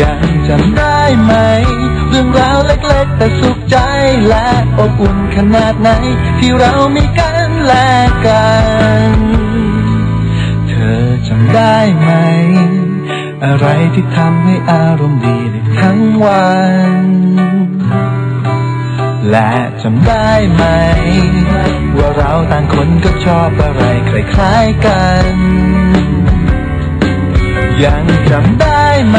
ยังจำได้ไหม เรื่องราวเล็กๆ แต่สุขใจและอบอุ่นขนาดไหน ที่เรามีกันและกัน เธอจำได้ไหม อะไรที่ทำให้อารมณ์ดีได้ทั้งวัน และจำได้ไหม ว่าเราต่างคนก็ชอบอะไรคล้ายๆกัน ยังจำได้ไหม